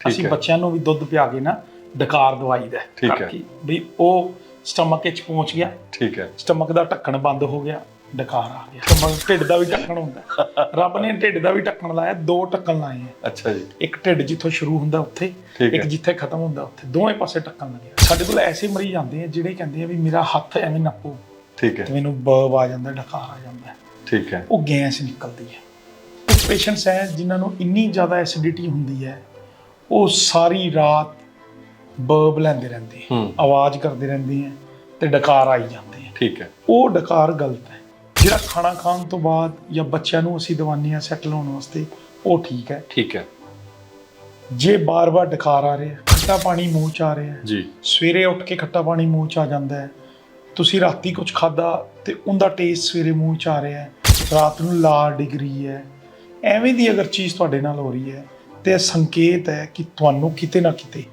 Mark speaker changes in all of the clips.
Speaker 1: ਅਸੀਂ। ਬੱਚਿਆਂ ਨੂੰ ਵੀ ਦੁੱਧ ਪਿਆ ਕੇ ਨਾ ਡਕਾਰ ਦਵਾਈ ਦਾ
Speaker 2: ਠੀਕ ਹੈ।
Speaker 1: ਵੀ ਉਹ ਸਟਮਕ ਵਿੱਚ ਪਹੁੰਚ ਗਿਆ
Speaker 2: ਠੀਕ ਹੈ
Speaker 1: ਸਟਮਕ ਦਾ ਢੱਕਣ ਬੰਦ ਹੋ ਗਿਆ ਡਕਾਰ ਆ ਗਿਆ ਸਟਮਕ ਢਿੱਡ ਦਾ ਵੀ ਢੱਕਣ ਹੁੰਦਾ। ਰੱਬ ਨੇ ਢਿੱਡ ਦਾ ਵੀ ਢੱਕਣ ਲਾਇਆ ਦੋ ਢੱਕਣ ਲਾਏ ਆ
Speaker 2: ਅੱਛਾ ਜੀ
Speaker 1: ਇੱਕ ਢਿੱਡ ਜਿੱਥੋਂ ਸ਼ੁਰੂ ਹੁੰਦਾ ਉੱਥੇ ਇੱਕ। ਜਿੱਥੇ ਖਤਮ ਹੁੰਦਾ ਉੱਥੇ ਦੋਵੇਂ ਪਾਸੇ ਢੱਕਣ ਲੱਗਿਆ ਸਾਡੇ ਕੋਲ ਐਸੇ ਮਰੀਜ਼ ਆਉਂਦੇ ਆ ਜਿਹੜੇ ਕਹਿੰਦੇ ਆ ਵੀ ਮੇਰਾ ਹੱਥ ਐਵੇਂ ਨੱਪੋ
Speaker 2: ਠੀਕ ਹੈ
Speaker 1: ਮੈਨੂੰ ਬਬ ਆ ਜਾਂਦਾ ਡਕਾਰ ਆ ਜਾਂਦਾ।
Speaker 2: ਠੀਕ ਹੈ
Speaker 1: ਉਹ ਗੈਸ ਨਿਕਲਦੀ ਹੈ ਕੁਝ ਪੇਸ਼ੈਂਟਸ ਹੈ ਜਿਨ੍ਹਾਂ ਨੂੰ ਇੰਨੀ ਜ਼ਿਆਦਾ ਐਸਿਡਿਟੀ ਹੁੰਦੀ ਹੈ ਉਹ ਸਾਰੀ ਰਾਤ ਬਰਬ ਲੈਂਦੇ ਰਹਿੰਦੇ ਹੂੰ। ਆਵਾਜ਼ ਕਰਦੇ ਰਹਿੰਦੇ ਹੈ ਤੇ ਡਕਾਰ ਆਈ ਜਾਂਦੇ ਹੈ
Speaker 2: ਠੀਕ ਹੈ।
Speaker 1: ਉਹ ਡਕਾਰ ਗਲਤ ਹੈ। ਜਿਹੜਾ ਖਾਣਾ ਖਾਣ ਤੋਂ ਬਾਅਦ ਜਾਂ ਬੱਚਿਆਂ ਨੂੰ ਅਸੀਂ ਦਵਾਉਂਦੇ ਹਾਂ ਸੈਟਲ ਹੋਣ ਵਾਸਤੇ ਉਹ ਠੀਕ ਹੈ।
Speaker 2: ਠੀਕ ਹੈ।
Speaker 1: ਜੇ ਬਾਰ-ਬਾਰ ਡਕਾਰ ਆ ਰਿਹਾ ਖੱਟਾ ਪਾਣੀ ਮੂੰਹ ਚ ਆ ਰਿਹਾ
Speaker 2: ਜੀ।
Speaker 1: ਸਵੇਰੇ ਉੱਠ ਕੇ ਖੱਟਾ ਪਾਣੀ ਮੂੰਹ ਚ ਆ ਜਾਂਦਾ ਹੈ ਤੁਸੀਂ ਰਾਤੀ ਕੁਝ ਖਾਦਾ ਤੇ ਉਹਦਾ ਟੇਸਟ ਸਵੇਰੇ ਮੂੰਹ ਚ ਆ ਰਿਹਾ ਹੈ ਰਾਤ ਨੂੰ ਲਾਰ ਡਿਗਰੀ ਹੈ ਐਵੇਂ ਦੀ ਅਗਰ ਚੀਜ਼ ਤੁਹਾਡੇ ਨਾਲ ਹੋ ਰਹੀ ਹੈ ਤੇ ਇਹ ਸੰਕੇਤ ਹੈ ਕਿ ਤੁਹਾਨੂੰ ਕਿਤੇ ਨਾ ਕਿਤੇ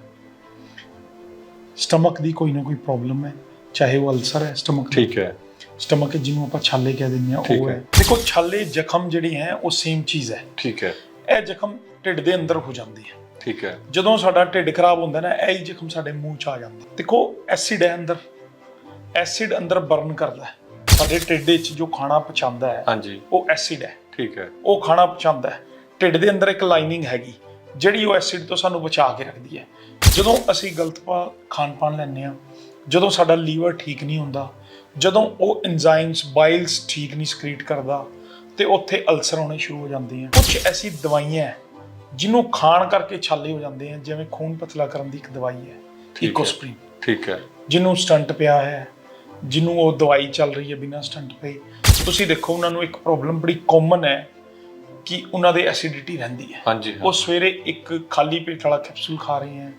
Speaker 1: ਸਟਮਕ ਦੀ ਕੋਈ ਨਾ ਕੋਈ ਪ੍ਰੋਬਲਮ ਹੈ ਚਾਹੇ ਉਹ ਅਲਸਰ ਹੈ ਸਟਮਕ
Speaker 2: ਠੀਕ ਹੈ।
Speaker 1: ਸਟਮਕ ਜਿਹਨੂੰ ਆਪਾਂ ਛਾਲੇ ਕਹਿ ਦਿੰਦੇ
Speaker 2: ਠੀਕ
Speaker 1: ਉਹ
Speaker 2: ਹੈ।
Speaker 1: ਹੈ। ਦੇਖੋ ਛਾਲੇ ਜ਼ਖਮ ਜਿਹੜੇ ਹੈ ਉਹ ਸੇਮ ਚੀਜ਼ ਹੈ।
Speaker 2: ਠੀਕ ਹੈ।
Speaker 1: ਇਹ ਜ਼ਖਮ ਢਿੱਡ ਦੇ ਅੰਦਰ ਹੋ ਜਾਂਦੇ ਹੈ।
Speaker 2: ਠੀਕ ਹੈ।
Speaker 1: ਜਦੋਂ ਸਾਡਾ ਢਿੱਡ ਖਰਾਬ ਹੁੰਦਾ ਨਾ ਇਹ ਹੀ ਜ਼ਖਮ ਸਾਡੇ ਮੂੰਹ 'ਚ ਆ ਜਾਂਦਾ। ਦੇਖੋ ਐਸਿਡ ਹੈ ਅੰਦਰ। ਐਸਿਡ ਅੰਦਰ ਬਰਨ ਕਰਦਾ ਹੈ। ਸਾਡੇ ਢਿੱਡ 'ਚ ਜੋ ਖਾਣਾ ਪਚਾਉਂਦਾ ਹੈ
Speaker 2: ਹਾਂਜੀ।
Speaker 1: ਉਹ ਐਸਿਡ ਹੈ।
Speaker 2: ਠੀਕ ਹੈ।
Speaker 1: ਉਹ ਖਾਣਾ ਪਚਾਉਂਦਾ ਹੈ। ਢਿੱਡ ਦੇ ਅੰਦਰ ਇੱਕ ਲਾਈਨਿੰਗ ਹੈਗੀ। ਜਿਹੜੀ ਉਹ ਐਸਿਡ ਤੋਂ ਸਾਨੂੰ ਬਚਾ ਕੇ ਰੱਖਦੀ ਹੈ। ਜਦੋਂ ਅਸੀਂ ਗਲਤ ਪਾ ਖਾਣ ਪਾਣ ਲੈਂਦੇ ਆ ਜਦੋਂ ਸਾਡਾ ਲੀਵਰ ਠੀਕ ਨਹੀਂ ਹੁੰਦਾ ਜਦੋਂ ਉਹ ਐਂਜ਼ਾਈਮਸ ਬਾਈਲਸ ਠੀਕ ਨਹੀਂ ਸਕ੍ਰੀਟ ਕਰਦਾ ਤੇ ਉੱਥੇ ਅਲਸਰ ਹੋਣੇ ਸ਼ੁਰੂ ਹੋ ਜਾਂਦੇ ਆ। ਕੁਝ ਐਸੀ ਦਵਾਈਆਂ ਜਿਹਨੂੰ ਖਾਣ ਕਰਕੇ ਛਾਲੇ ਹੋ ਜਾਂਦੇ ਆ ਜਿਵੇਂ ਖੂਨ ਪਤਲਾ ਕਰਨ ਦੀ ਇੱਕ ਦਵਾਈ ਹੈ। ਇਕੋਸਪ੍ਰੀਨ
Speaker 2: ਠੀਕ ਹੈ।
Speaker 1: ਜਿਹਨੂੰ ਸਟੰਟ ਪਿਆ ਹੈ ਜਿਹਨੂੰ ਉਹ ਦਵਾਈ ਚੱਲ ਰਹੀ ਹੈ ਬਿਨਾਂ ਸਟੰਟ ਪਏ। ਤੁਸੀਂ ਦੇਖੋ ਉਹਨਾਂ ਨੂੰ ਇੱਕ ਪ੍ਰੋਬਲਮ ਬੜੀ ਕਾਮਨ ਹੈ ਕਿ ਉਹਨਾਂ ਦੇ ਐਸਿਡਿਟੀ ਰਹਿੰਦੀ ਹੈ।
Speaker 2: ਹਾਂਜੀ
Speaker 1: ਉਹ ਸਵੇਰੇ ਇੱਕ ਖਾਲੀ ਪੇਟ ਵਾਲਾ ਕੈਪਸੂਲ ਖਾ ਰਹੇ ਹੈ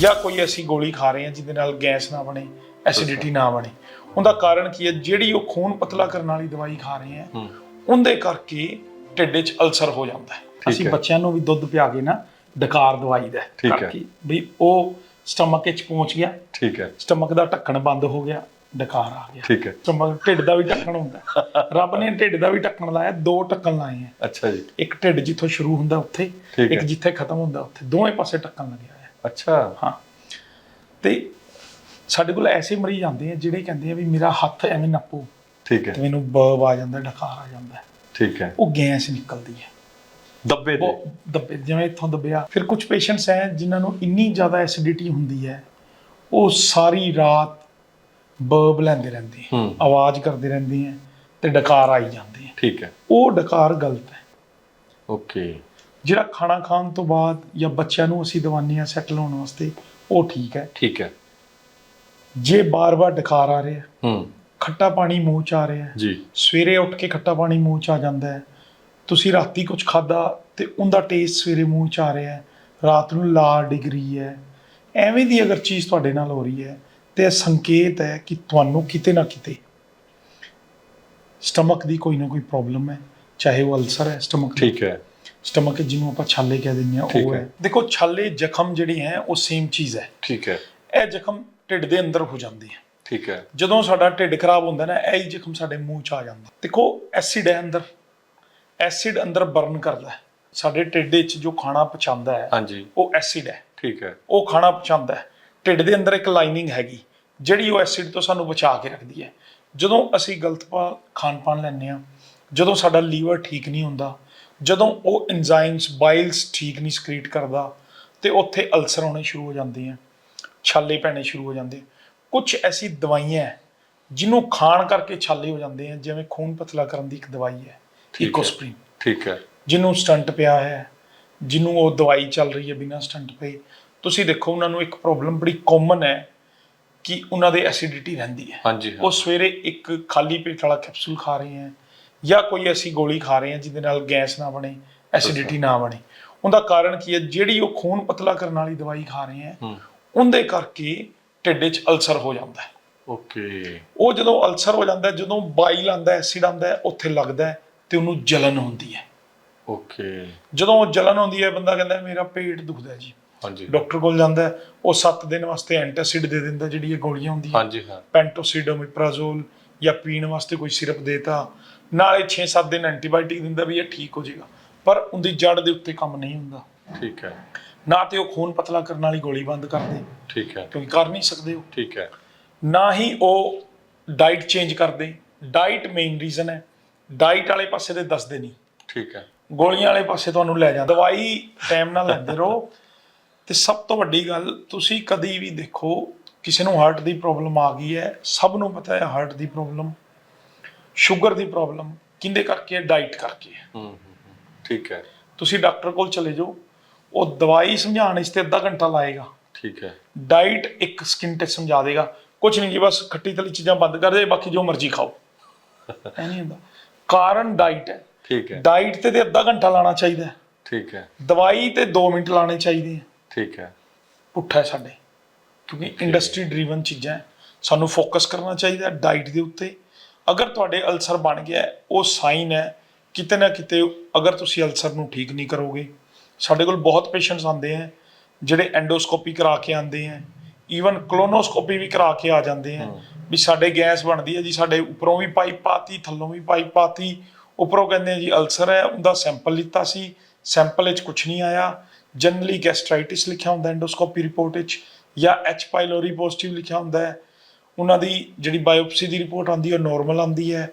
Speaker 1: ਜਾਂ ਕੋਈ ਐਸੀ ਗੋਲੀ ਖਾ ਰਹੇ ਹੈ ਜਿਹਦੇ ਨਾਲ ਗੈਸ ਨਾ ਬਣੇ ਐਸਿਡਿਟੀ ਨਾ ਬਣੇ। ਉਹਦਾ ਕਾਰਨ ਕੀ ਹੈ? ਜਿਹੜੀ ਉਹ ਖੂਨ ਪਤਲਾ ਕਰਨ ਵਾਲੀ ਦਵਾਈ ਖਾ ਰਹੇ ਹੈ ਉਹਦੇ ਕਰਕੇ ਢਿੱਡ 'ਚ ਅਲਸਰ ਹੋ ਜਾਂਦਾ ਹੈ। ਅਸੀਂ। ਬੱਚਿਆਂ ਨੂੰ ਵੀ ਦੁੱਧ ਪਿਆ ਕੇ ਨਾ ਡਕਾਰ ਦਵਾਈ ਦਾ
Speaker 2: ਠੀਕ ਹੈ।
Speaker 1: ਕਰਕੇ ਵੀ ਉਹ ਸਟਮਕ ਵਿੱਚ ਪਹੁੰਚ ਗਿਆ।
Speaker 2: ਠੀਕ ਹੈ।
Speaker 1: ਸਟਮਕ ਦਾ ਢੱਕਣ ਬੰਦ ਹੋ ਗਿਆ। ਡਕਾਰ ਆ ਗਿਆ।
Speaker 2: ਠੀਕ ਹੈ।
Speaker 1: ਸਟਮਕ ਢਿੱਡ ਦਾ ਵੀ ਢੱਕਣ ਹੁੰਦਾ। ਰੱਬ ਨੇ ਢਿੱਡ ਦਾ ਵੀ ਢੱਕਣ ਲਾਇਆ ਦੋ ਢੱਕਣ ਲਾਏ ਆ
Speaker 2: ਅੱਛਾ ਜੀ।
Speaker 1: ਇੱਕ ਢਿੱਡ ਜਿੱਥੋਂ ਸ਼ੁਰੂ ਹੁੰਦਾ ਉੱਥੇ ਇੱਕ। ਜਿੱਥੇ ਖਤਮ ਹੁੰਦਾ ਉੱਥੇ। ਦੋਵੇਂ ਪਾਸੇ ਢੱਕਣ ਲੱਗਿਆ ਹੈ।
Speaker 2: ਅੱਛਾ।
Speaker 1: ਹਾਂ। ਤੇ ਸਾਡੇ ਕੋਲ ਐਸੇ ਮਰੀਜ਼ ਆਉਂਦੇ ਆ ਜਿਹੜੇ ਕਹਿੰਦੇ ਆ ਵੀ ਮੇਰਾ ਹੱਥ ਐਵੇਂ ਨੱਪੋ।
Speaker 2: ਠੀਕ ਹੈ।
Speaker 1: ਤੇ ਮੈਨੂੰ ਬਬ ਆ ਜਾਂਦਾ ਡਕਾਰ ਆ ਜਾਂਦਾ।
Speaker 2: ਠੀਕ ਹੈ।
Speaker 1: ਉਹ ਗੈਸ ਨਿਕਲਦੀ ਹੈ।
Speaker 2: ਦੱਬੇ ਦੇ
Speaker 1: ਉਹ ਦੱਬੇ ਜਿਵੇਂ ਇੱਥੋਂ ਦੱਬਿਆ। ਫਿਰ ਕੁਝ ਪੇਸ਼ੈਂਟਸ ਹੈ ਜਿਨ੍ਹਾਂ ਨੂੰ ਇੰਨੀ ਜ਼ਿਆਦਾ ਐਸਿਡਿਟੀ ਹੁੰਦੀ ਹੈ ਉਹ ਸਾਰੀ ਰਾਤ ਬਰਬ ਲੈਂਦੇ ਰਹਿੰਦੇ ਹੈ
Speaker 2: ਹੂੰ।
Speaker 1: ਆਵਾਜ਼ ਕਰਦੇ ਰਹਿੰਦੇ ਹੈ ਤੇ ਡਕਾਰ ਆਈ ਜਾਂਦੇ ਹੈ।
Speaker 2: ਠੀਕ ਹੈ।
Speaker 1: ਉਹ ਡਕਾਰ ਗਲਤ ਹੈ।
Speaker 2: ਓਕੇ।
Speaker 1: ਜਿਹੜਾ ਖਾਣਾ ਖਾਣ ਤੋਂ ਬਾਅਦ ਜਾਂ ਬੱਚਿਆਂ ਨੂੰ ਅਸੀਂ ਹਾਂ ਸੈਟਲ ਹੋਣ ਵਾਸਤੇ ਉਹ ਠੀਕ ਹੈ।
Speaker 2: ਠੀਕ ਹੈ।
Speaker 1: ਜੇ ਬਾਰ-ਬਾਰ ਡਕਾਰ ਆ ਰਿਹਾ
Speaker 2: ਹੂੰ
Speaker 1: ਖੱਟਾ ਪਾਣੀ ਮੂੰਹ ਚ ਆ ਰਿਹਾ
Speaker 2: ਜੀ।
Speaker 1: ਸਵੇਰੇ ਉੱਠ ਕੇ ਖੱਟਾ ਪਾਣੀ ਮੂੰਹ ਚ ਆ ਜਾਂਦਾ ਹੈ ਤੁਸੀਂ ਰਾਤੀ ਕੁਝ ਖਾਦਾ ਤੇ ਉਹਦਾ ਟੇਸਟ ਸਵੇਰੇ ਮੂੰਹ ਚ ਆ ਰਿਹਾ ਹੈ ਰਾਤ ਨੂੰ ਲਾਰ ਡਿਗਰੀ ਹੈ ਐਵੇਂ ਦੀ ਅਗਰ ਚੀਜ਼ ਤੁਹਾਡੇ ਨਾਲ ਹੋ ਰਹੀ ਹੈ ਤੇ ਇਹ ਸੰਕੇਤ ਹੈ ਕਿ ਤੁਹਾਨੂੰ ਕਿਤੇ ਨਾ ਕਿਤੇ ਸਟਮਕ ਦੀ ਕੋਈ ਨਾ ਕੋਈ ਪ੍ਰੋਬਲਮ ਹੈ ਚਾਹੇ ਉਹ ਅਲਸਰ ਹੈ ਸਟਮਕ
Speaker 2: ਠੀਕ ਹੈ।
Speaker 1: ਸਟਮਕ ਜਿਹਨੂੰ ਆਪਾਂ ਛਾਲੇ ਕਹਿ ਦਿੰਦੇ
Speaker 2: ਠੀਕ
Speaker 1: ਉਹ
Speaker 2: ਹੈ।
Speaker 1: ਹੈ। ਦੇਖੋ ਛਾਲੇ ਜ਼ਖਮ ਜਿਹੜੇ ਹੈ ਉਹ ਸੇਮ ਚੀਜ਼ ਹੈ।
Speaker 2: ਠੀਕ ਹੈ।
Speaker 1: ਇਹ ਜ਼ਖਮ ਢਿੱਡ ਦੇ ਅੰਦਰ ਹੋ ਜਾਂਦੇ ਹੈ।
Speaker 2: ਠੀਕ ਹੈ।
Speaker 1: ਜਦੋਂ ਸਾਡਾ ਢਿੱਡ ਖਰਾਬ ਹੁੰਦਾ ਨਾ ਇਹ ਹੀ ਜ਼ਖਮ ਸਾਡੇ ਮੂੰਹ 'ਚ ਆ ਜਾਂਦਾ। ਦੇਖੋ ਐਸਿਡ ਹੈ ਅੰਦਰ। ਐਸਿਡ ਅੰਦਰ ਬਰਨ ਕਰਦਾ ਹੈ। ਸਾਡੇ ਢਿੱਡ 'ਚ ਜੋ ਖਾਣਾ ਪਚਾਉਂਦਾ ਹੈ
Speaker 2: ਹਾਂਜੀ।
Speaker 1: ਉਹ ਐਸਿਡ ਹੈ।
Speaker 2: ਠੀਕ ਹੈ।
Speaker 1: ਉਹ ਖਾਣਾ ਪਚਾਉਂਦਾ ਹੈ। ਢਿੱਡ ਦੇ ਅੰਦਰ ਇੱਕ ਲਾਈਨਿੰਗ ਹੈਗੀ ਜਿਹੜੀ ਉਹ ਐਸਿਡ ਤੋਂ ਸਾਨੂੰ ਬਚਾ ਕੇ ਰੱਖਦੀ ਹੈ। ਜਦੋਂ ਅਸੀਂ ਗਲਤ ਪਾ ਖਾਣ ਪਾਣ ਲੈਂਦੇ ਆ ਜਦੋਂ ਸਾਡਾ ਲੀਵਰ ਠੀਕ ਨਹੀਂ ਹੁੰਦਾ ਜਦੋਂ ਉਹ ਐਂਜ਼ਾਈਮਸ ਬਾਈਲਸ ਠੀਕ ਨਹੀਂ ਸਕ੍ਰੀਟ ਕਰਦਾ ਤੇ ਉੱਥੇ ਅਲਸਰ ਹੋਣੇ ਸ਼ੁਰੂ ਹੋ ਜਾਂਦੇ ਆ ਛਾਲੇ ਪੈਣੇ ਸ਼ੁਰੂ ਹੋ ਜਾਂਦੇ ਕੁਝ ਐਸੀ ਦਵਾਈਆਂ ਜਿਹਨੂੰ ਖਾਣ ਕਰਕੇ ਛਾਲੇ ਹੋ ਜਾਂਦੇ ਆ ਜਿਵੇਂ ਖੂਨ ਪਤਲਾ ਕਰਨ ਦੀ ਇੱਕ ਦਵਾਈ ਹੈ। ਇਕੋਸਪ੍ਰੀਨ
Speaker 2: ਠੀਕ ਹੈ।
Speaker 1: ਜਿਹਨੂੰ ਸਟੰਟ ਪਿਆ ਹੈ ਜਿਹਨੂੰ ਉਹ ਦਵਾਈ ਚੱਲ ਰਹੀ ਹੈ ਬਿਨਾਂ ਸਟੰਟ ਪਏ ਤੁਸੀਂ ਦੇਖੋ ਉਹਨਾਂ ਨੂੰ ਇੱਕ ਪ੍ਰੋਬਲਮ ਬੜੀ ਕਾਮਨ ਹੈ ਕਿ ਉਹਨਾਂ ਦੇ ਐਸਿਡਿਟੀ ਰਹਿੰਦੀ ਹੈ।
Speaker 2: ਹਾਂਜੀ
Speaker 1: ਉਹ ਸਵੇਰੇ ਇੱਕ ਖਾਲੀ ਪੇਟ ਵਾਲਾ ਕੈਪਸੂਲ ਖਾ ਰਹੇ ਹੈ ਜਾਂ ਕੋਈ ਐਸੀ ਗੋਲੀ ਖਾ ਰਹੇ ਹੈ ਜਿਹਦੇ ਨਾਲ ਗੈਸ ਨਾ ਬਣੇ ਐਸਿਡਿਟੀ ਨਾ ਬਣੇ। ਉਹਦਾ ਕਾਰਨ ਕੀ ਹੈ? ਜਿਹੜੀ ਉਹ ਖੂਨ ਪਤਲਾ ਕਰਨ ਵਾਲੀ ਦਵਾਈ ਖਾ ਰਹੇ ਹੈ ਉਹਦੇ ਕਰਕੇ ਢਿੱਡ 'ਚ ਅਲਸਰ ਹੋ ਜਾਂਦਾ ਹੈ।
Speaker 2: ਓਕੇ।
Speaker 1: ਉਹ ਜਦੋਂ ਅਲਸਰ ਹੋ ਜਾਂਦਾ ਜਦੋਂ ਬਾਈਲ ਆਂਦਾ ਐਸਿਡ ਆਂਦਾ ਉੱਥੇ ਲੱਗਦਾ ਤੇ ਉਹਨੂੰ ਜਲਨ ਹੁੰਦੀ ਹੈ।
Speaker 2: ਓਕੇ।
Speaker 1: ਜਦੋਂ ਜਲਨ ਹੁੰਦੀ ਹੈ ਬੰਦਾ ਕਹਿੰਦਾ ਮੇਰਾ ਪੇਟ ਦੁਖਦਾ ਜੀ।
Speaker 2: ਹਾਂਜੀ।
Speaker 1: ਡਾਕਟਰ ਕੋਲ ਜਾਂਦਾ ਹੈ, ਉਹ 7 ਦਿਨ ਵਾਸਤੇ ਐਂਟਾਸਿਡ ਦੇ ਦਿੰਦਾ ਜਿਹੜੀ ਇਹ ਗੋਲੀਆਂ ਹੁੰਦੀਆਂ।
Speaker 2: ਹਾਂਜੀ ਹਾਂ।
Speaker 1: ਪੈਂਟੋਸਿਡ ਓਮਿਪਰਾਜ਼ੋਲ ਜਾਂ ਪੀਣ ਵਾਸਤੇ ਕੋਈ ਸਿਰਪ ਦੇਤਾ ਨਾਲੇ 6-7 ਦਿਨ ਐਂਟੀਬਾਇਓਟਿਕ ਦਿੰਦਾ ਵੀ ਇਹ ਠੀਕ ਹੋ ਜਾਏਗਾ। ਪਰ ਉਹਦੀ ਜੜ ਦੇ ਉੱਤੇ ਕੰਮ ਨਹੀਂ ਹੁੰਦਾ।
Speaker 2: ਠੀਕ ਹੈ।
Speaker 1: ਨਾ ਤੇ ਉਹ ਖੂਨ ਪਤਲਾ ਕਰਨ ਵਾਲੀ ਗੋਲੀ ਬੰਦ ਕਰਦੇ।
Speaker 2: ਠੀਕ ਹੈ।
Speaker 1: ਕਿਉਂਕਿ ਕਰ ਨਹੀਂ ਸਕਦੇ ਉਹ।
Speaker 2: ਠੀਕ ਹੈ।
Speaker 1: ਨਾ ਹੀ ਉਹ ਡਾਈਟ ਚੇਂਜ ਕਰਦੇ। ਡਾਈਟ ਮੇਨ ਰੀਜ਼ਨ ਹੈ। ਡਾਈਟ ਵਾਲੇ ਪਾਸੇ ਤੇ ਦੱਸਦੇ ਨਹੀਂ।
Speaker 2: ਠੀਕ ਹੈ।
Speaker 1: ਗੋਲੀਆਂ ਵਾਲੇ ਪਾਸੇ ਤੁਹਾਨੂੰ ਲੈ ਜਾਂਦਾ ਦਵਾਈ ਟਾਈਮ ਨਾਲ ਲੈਂਦੇ ਰਹੋ। ਤੇ ਸਭ ਤੋਂ ਵੱਡੀ ਗੱਲ ਤੁਸੀਂ ਕਦੀ ਵੀ ਦੇਖੋ ਕਿਸੇ ਨੂੰ ਹਾਰਟ ਦੀ ਪ੍ਰੋਬਲਮ ਆ ਗਈ ਹੈ ਸਭ ਨੂੰ ਪਤਾ ਹੈ ਹਾਰਟ ਦੀ ਪ੍ਰੋਬਲਮ ਸ਼ੂਗਰ ਦੀ ਪ੍ਰੋਬਲਮ ਕਿੰਦੇ ਕਰਕੇ ਡਾਈਟ ਕਰਕੇ ਹੈ।
Speaker 2: ਠੀਕ ਹੈ।
Speaker 1: ਤੁਸੀਂ ਡਾਕਟਰ ਕੋਲ ਚਲੇ ਜਾਓ ਉਹ ਦਵਾਈ ਸਮਝਾਉਣ ਇਸ ਤੇ ਅੱਧਾ ਘੰਟਾ ਲਾਏਗਾ।
Speaker 2: ਠੀਕ ਹੈ।
Speaker 1: ਡਾਈਟ ਇੱਕ ਸਕਿੰਟ ਤੇ ਸਮਝਾ ਦੇਗਾ। ਕੁਝ ਨਹੀਂ ਜੀ ਬਸ ਖੱਟੀ ਤਲੀ ਚੀਜ਼ਾਂ ਬੰਦ ਕਰ ਦੇ ਬਾਕੀ ਜੋ ਮਰਜ਼ੀ ਖਾਓ। ਐ ਨਹੀਂ ਹੁੰਦਾ। ਕਾਰਨ ਡਾਈਟ ਹੈ।
Speaker 2: ਠੀਕ ਹੈ।
Speaker 1: ਡਾਈਟ ਤੇ ਤੇ ਅੱਧਾ ਘੰਟਾ ਲਾਣਾ ਚਾਹੀਦਾ
Speaker 2: ਠੀਕ ਹੈ।
Speaker 1: ਦਵਾਈ ਤੇ 2 ਮਿੰਟ ਲਾਣੇ ਚਾਹੀਦੇ ਆ
Speaker 2: ਠੀਕ ਹੈ।
Speaker 1: ਪੁੱਠਾ ਹੈ ਸਾਡੇ। ਕਿਉਂਕਿ ਇੰਡਸਟਰੀ ਡਰੀਵਨ ਚੀਜ਼ਾਂ ਹੈ। ਸਾਨੂੰ ਫੋਕਸ ਕਰਨਾ ਚਾਹੀਦਾ ਡਾਈਟ ਦੇ ਉੱਤੇ। ਅਗਰ ਤੁਹਾਡੇ ਅਲਸਰ ਬਣ ਗਿਆ ਹੈ, ਉਹ ਸਾਈਨ ਹੈ ਕਿਤੇ ਨਾ ਕਿਤੇ ਅਗਰ ਤੁਸੀਂ ਅਲਸਰ ਨੂੰ ਠੀਕ ਨਹੀਂ ਕਰੋਗੇ। ਸਾਡੇ ਕੋਲ ਬਹੁਤ ਪੇਸ਼ੈਂਟਸ ਆਉਂਦੇ ਆ ਜਿਹੜੇ ਐਂਡੋਸਕੋਪੀ ਕਰਾ ਕੇ ਆਉਂਦੇ ਆ ਈਵਨ ਕਲੋਨੋਸਕੋਪੀ ਵੀ ਕਰਾ ਕੇ ਆ ਜਾਂਦੇ ਆ ਵੀ ਸਾਡੇ ਗੈਸ ਬਣਦੀ ਹੈ ਜੀ ਸਾਡੇ ਉੱਪਰੋਂ ਵੀ ਪਾਈਪ ਪਾਤੀ ਥੱਲੋਂ ਵੀ ਪਾਈਪ ਪਾਤੀ। ਉੱਪਰੋਂ ਕਹਿੰਦੇ ਆ ਜੀ ਅਲਸਰ ਹੈ ਉਹਦਾ ਸੈਂਪਲ ਲਿੱਤਾ ਸੀ। ਸੈਂਪਲ ਵਿੱਚ ਕੁਝ ਨਹੀਂ ਆਇਆ। ਜਨਰਲੀ ਗੈਸਟ੍ਰਾਈਟਿਸ ਲਿਖਿਆ ਹੁੰਦਾ ਐਂਡੋਸਕੋਪੀ ਰਿਪੋਰਟ ਵਿੱਚ ਜਾਂ ਐਚ ਪਾਇਲੋਰੀ ਪੋਜ਼ਿਟਿਵ ਲਿਖਿਆ ਹੁੰਦਾ ਹੈ। ਉਹਨਾਂ ਦੀ ਜਿਹੜੀ ਬਾਇਓਪਸੀ ਦੀ ਰਿਪੋਰਟ ਆਉਂਦੀ ਹੈ ਨਾਰਮਲ ਆਉਂਦੀ ਹੈ।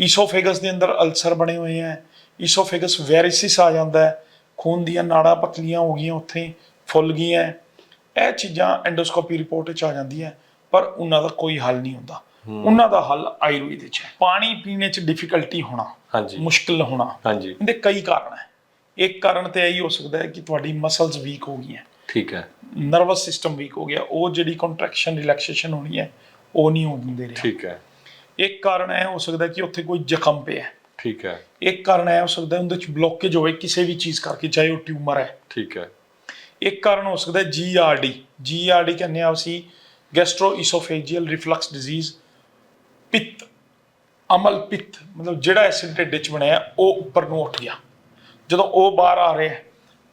Speaker 1: ਈਸੋਫੇਗਸ ਦੇ ਅੰਦਰ ਅਲਸਰ ਬਣੇ ਹੋਏ ਹੈ। ਈਸੋਫੇਗਸ ਵੈਰਿਸਿਸ ਆ ਜਾਂਦਾ ਹੈ। ਖੂਨ ਦੀਆਂ ਨਾੜਾਂ ਪਤਲੀਆਂ ਹੋ ਗਈਆਂ ਉੱਥੇ ਫੁੱਲ ਗਈਆਂ ਇਹ ਚੀਜ਼ਾਂ ਐਂਡੋਸਕੋਪੀ ਰਿਪੋਰਟ ਵਿੱਚ ਆ ਜਾਂਦੀਆਂ ਪਰ ਉਹਨਾਂ ਦਾ ਕੋਈ ਹੱਲ ਨਹੀਂ ਹੁੰਦਾ। ਉਹਨਾਂ ਦਾ ਹੱਲ ਆਯੁਰਵੇਦ ਵਿੱਚ ਹੈ। ਪਾਣੀ ਪੀਣੇ 'ਚ ਡਿਫਿਕਲਟੀ ਹੋਣਾ
Speaker 2: ਹਾਂਜੀ।
Speaker 1: ਮੁਸ਼ਕਿਲ ਹੋਣਾ
Speaker 2: ਹਾਂਜੀ।
Speaker 1: ਇਹਦੇ ਕਈ ਕਾਰਨ ਹੈ। ਇੱਕ ਕਾਰਨ ਤੇ ਇਹੀ ਹੋ ਸਕਦਾ ਹੈ ਕਿ ਤੁਹਾਡੀ ਮਸਲਸ ਵੀਕ ਹੋ ਗਈਆਂ।
Speaker 2: ਠੀਕ ਹੈ।
Speaker 1: ਨਰਵਸ ਸਿਸਟਮ ਵੀਕ ਹੋ ਗਿਆ। ਉਹ ਜਿਹੜੀ ਕੰਟਰੈਕਸ਼ਨ ਰਿਲੈਕਸੇਸ਼ਨ ਹੋਣੀ ਹੈ ਉਹ ਨਹੀਂ ਹੋਣ ਦਿੰਦੇ ਰਿਹਾ।
Speaker 2: ਠੀਕ ਹੈ।
Speaker 1: ਇੱਕ ਕਾਰਨ ਇਹ ਹੋ ਸਕਦਾ ਕਿ ਉੱਥੇ ਕੋਈ ਜ਼ਖਮ ਪਿਆ। ਹੈ।
Speaker 2: ਠੀਕ ਹੈ।
Speaker 1: ਇੱਕ ਕਾਰਨ ਇਹ ਹੋ ਸਕਦਾ ਉਹਦੇ ਚ ਬਲੋਕੇਜ ਹੋਵੇ ਕਿਸੇ ਵੀ ਚੀਜ਼ ਕਰਕੇ ਚਾਹੇ ਉਹ ਟਿਊਮਰ ਹੈ।
Speaker 2: ਠੀਕ ਹੈ।
Speaker 1: ਇੱਕ ਕਾਰਨ ਹੋ ਸਕਦਾ ਜੀਆਰਡੀ ਜੀਆਰਡੀ ਕਹਿੰਦੇ ਆ ਅਸੀਂ ਗੈਸਟ੍ਰੋਇਸੋਫੇਜੀਅਲ ਰਿਫਲਕਸ ਡਿਜ਼ੀਜ਼ ਪਿੱਤ ਅਮਲ ਪਿੱਤ ਮਤਲਬ ਜਿਹੜਾ ਐਸਿਡ ਢਿੱਡ ਚ ਬਣਿਆ ਉਹ ਉੱਪਰ ਨੂੰ ਉੱਠ ਗਿਆ। ਜਦੋਂ ਉਹ ਬਾਹਰ ਆ ਰਿਹਾ ਹੈ,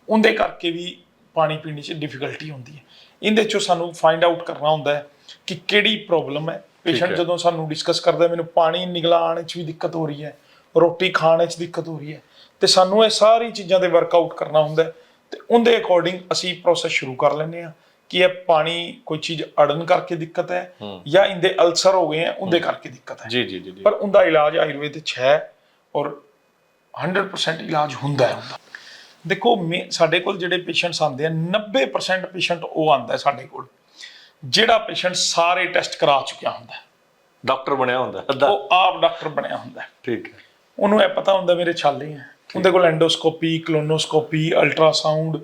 Speaker 1: ਉਹਦੇ ਕਰਕੇ ਵੀ ਪਾਣੀ ਪੀਣ 'ਚ ਡਿਫਿਕਲਟੀ ਹੁੰਦੀ ਹੈ। ਇਹਦੇ ਚੋਂ ਸਾਨੂੰ ਫਾਈਂਡ ਆਊਟ ਕਰਨਾ ਹੁੰਦਾ ਹੈ ਕਿ ਕਿਹੜੀ ਪ੍ਰੋਬਲਮ ਹੈ। ਪੇਸ਼ੈਂਟ
Speaker 2: ਹੈ।
Speaker 1: ਜਦੋਂ ਸਾਨੂੰ ਡਿਸਕਸ ਕਰਦਾ ਹੈ, ਮੈਨੂੰ ਪਾਣੀ ਨਿਗਲਾਣ 'ਚ ਵੀ ਦਿੱਕਤ ਹੋ ਰਹੀ ਹੈ ਰੋਟੀ ਖਾਣ 'ਚ ਦਿੱਕਤ ਹੋ ਰਹੀ ਹੈ। ਤੇ ਸਾਨੂੰ ਇਹ ਸਾਰੀ ਚੀਜ਼ਾਂ ਤੇ ਵਰਕਆਊਟ ਕਰਨਾ ਹੁੰਦਾ ਹੈ ਤੇ ਉਹਦੇ ਅਕੋਰਡਿੰਗ ਅਸੀਂ ਪ੍ਰੋਸੈਸ ਸ਼ੁਰੂ ਕਰ ਲੈਂਦੇ ਆ ਕਿ ਇਹ ਪਾਣੀ ਕੋਈ ਚੀਜ਼ ਅੜਨ ਕਰਕੇ ਦਿੱਕਤ ਹੈ ਜਾਂ ਇਹਦੇ ਅਲਸਰ ਹੋ ਗਏ ਹੈ ਉਹਦੇ ਕਰਕੇ ਦਿੱਕਤ ਹੈ।
Speaker 2: ਜੀ ਜੀ ਜੀ ਜੀ।
Speaker 1: ਪਰ ਉਹਦਾ ਇਲਾਜ ਆਯੁਰਵੇਦ ਵਿੱਚ ਹੈ ਔਰ 100% ਇਲਾਜ ਹੁੰਦਾ ਹੈ। ਉਹਦਾ ਦੇਖੋ ਸਾਡੇ ਕੋਲ ਜਿਹੜੇ ਪੇਸ਼ੈਂਟਸ ਆਉਂਦੇ ਆ 90% ਪੇਸ਼ੈਂਟ ਉਹ ਹੈ ਸਾਡੇ ਕੋਲ ਜਿਹੜਾ ਪੇਸ਼ੈਂਟ ਸਾਰੇ ਟੈਸਟ ਕਰਾ ਚੁੱਕਿਆ ਹੁੰਦਾ
Speaker 2: ਡਾਕਟਰ ਬਣਿਆ ਹੁੰਦਾ ਅੱਧਾ।
Speaker 1: ਉਹ ਆਪ ਡਾਕਟਰ ਬਣਿਆ ਹੁੰਦਾ
Speaker 2: ਠੀਕ ਹੈ।
Speaker 1: ਉਹਨੂੰ ਇਹ ਪਤਾ ਹੁੰਦਾ ਮੇਰੇ ਛਾਲੇ ਹੈ। ਉਹਦੇ ਕੋਲ ਐਂਡੋਸਕੋਪੀ ਕਲੋਨੋਸਕੋਪੀ ਅਲਟਰਾਸਾਊਂਡ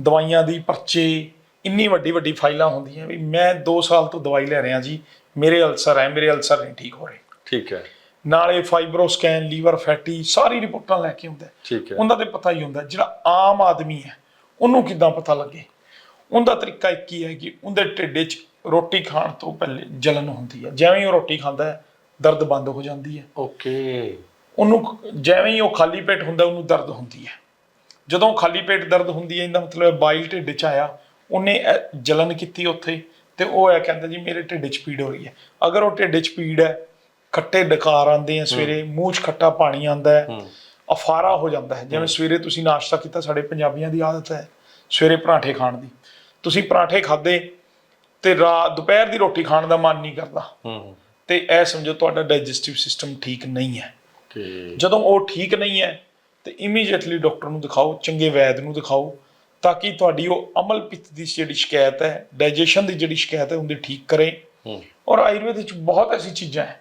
Speaker 1: ਦਵਾਈਆਂ ਦੀ ਪਰਚੇ ਇੰਨੀ ਵੱਡੀ ਵੱਡੀ ਫਾਈਲਾਂ ਹੁੰਦੀਆਂ ਵੀ ਮੈਂ 2 ਸਾਲ ਤੋਂ ਦਵਾਈ ਲੈ ਰਿਹਾ ਜੀ ਮੇਰੇ ਅਲਸਰ ਹੈ ਮੇਰੇ ਅਲਸਰ ਨਹੀਂ ਠੀਕ ਹੋ ਰਹੇ।
Speaker 2: ਠੀਕ ਹੈ।
Speaker 1: ਨਾਲੇ ਫਾਈਬਰੋਸਕੈਨ ਲੀਵਰ ਫੈਟੀ ਸਾਰੀ ਰਿਪੋਰਟਾਂ ਲੈ ਕੇ ਆਉਂਦਾ।
Speaker 2: ਠੀਕ ਹੈ।
Speaker 1: ਉਹਦਾ ਤੇ ਪਤਾ ਹੀ ਹੁੰਦਾ ਜਿਹੜਾ ਆਮ ਆਦਮੀ ਹੈ ਉਹਨੂੰ ਕਿੱਦਾਂ ਪਤਾ ਲੱਗੇ? ਉਹਦਾ ਤਰੀਕਾ ਇੱਕ ਹੀ ਹੈ ਕਿ ਉਹਦੇ ਢਿੱਡ 'ਚ ਰੋਟੀ ਖਾਣ ਤੋਂ ਪਹਿਲੇ ਜਲਨ ਹੁੰਦੀ ਹੈ। ਜਿਵੇਂ ਹੀ ਉਹ ਰੋਟੀ ਖਾਂਦਾ ਹੈ ਦਰਦ ਬੰਦ ਹੋ ਜਾਂਦੀ ਹੈ।
Speaker 2: ਓਕੇ।
Speaker 1: ਉਹਨੂੰ ਜਿਵੇਂ ਹੀ ਉਹ ਖਾਲੀ ਪੇਟ ਹੁੰਦਾ ਉਹਨੂੰ ਦਰਦ ਹੁੰਦੀ ਹੈ। ਜਦੋਂ ਖਾਲੀ ਪੇਟ ਦਰਦ ਹੁੰਦੀ ਹੈ ਇਹਦਾ ਮਤਲਬ ਹੈ ਬਾਈਲ ਢਿੱਡ 'ਚ ਆਇਆ ਉਹਨੇ ਜਲਨ ਕੀਤੀ ਉੱਥੇ ਤੇ ਉਹ ਇਹ ਕਹਿੰਦਾ ਜੀ ਮੇਰੇ ਢਿੱਡ 'ਚ ਪੀੜ ਹੋ ਰਹੀ ਹੈ। ਅਗਰ ਉਹ ਢਿੱਡ 'ਚ ਪੀੜ ਹੈ ਖੱਟੇ ਡਕਾਰ ਆਉਂਦੇ ਆ ਸਵੇਰੇ ਮੂੰਹ 'ਚ ਖੱਟਾ ਪਾਣੀ ਆਉਂਦਾ ਹੈ ਅਫਾਰਾ ਹੋ ਜਾਂਦਾ ਹੈ। ਜਿਵੇਂ ਸਵੇਰੇ ਤੁਸੀਂ ਨਾਸ਼ਤਾ ਕੀਤਾ ਸਾਡੇ ਪੰਜਾਬੀਆਂ ਦੀ ਆਦਤ ਹੈ ਸਵੇਰੇ ਪਰਾਂਠੇ ਖਾਣ ਦੀ। ਤੁਸੀਂ ਪਰਾਂਠੇ ਖਾਦੇ ਤੇ ਰਾਤ ਦੁਪਹਿਰ ਦੀ ਰੋਟੀ ਖਾਣ ਦਾ ਮਨ ਨਹੀਂ ਕਰਦਾ। ਤੇ ਇਹ ਸਮਝੋ ਤੁਹਾਡਾ ਡਾਈਜੈਸਟਿਵ ਸਿਸਟਮ ਠੀਕ ਨਹੀਂ ਹੈ। ਜਦੋਂ ਉਹ ਠੀਕ ਨਹੀਂ ਹੈ ਤੇ ਇਮੀਡੀਏਟਲੀ ਡਾਕਟਰ ਨੂੰ ਦਿਖਾਓ ਚੰਗੇ ਵੈਦ ਨੂੰ ਦਿਖਾਓ ਤਾਂ ਕਿ ਤੁਹਾਡੀ ਉਹ ਅਮਲ ਪਿੱਤ ਦੀ ਜਿਹੜੀ ਸ਼ਿਕਾਇਤ ਹੈ ਡਾਈਜੈਸ਼ਨ ਦੀ ਜਿਹੜੀ ਸ਼ਿਕਾਇਤ ਹੈ ਉਹਦੀ ਠੀਕ ਕਰੇ। ਔਰ ਆਯੁਰਵੇਦ ਵਿੱਚ ਬਹੁਤ ਐਸੀ ਚੀਜ਼ਾਂ ਹੈ।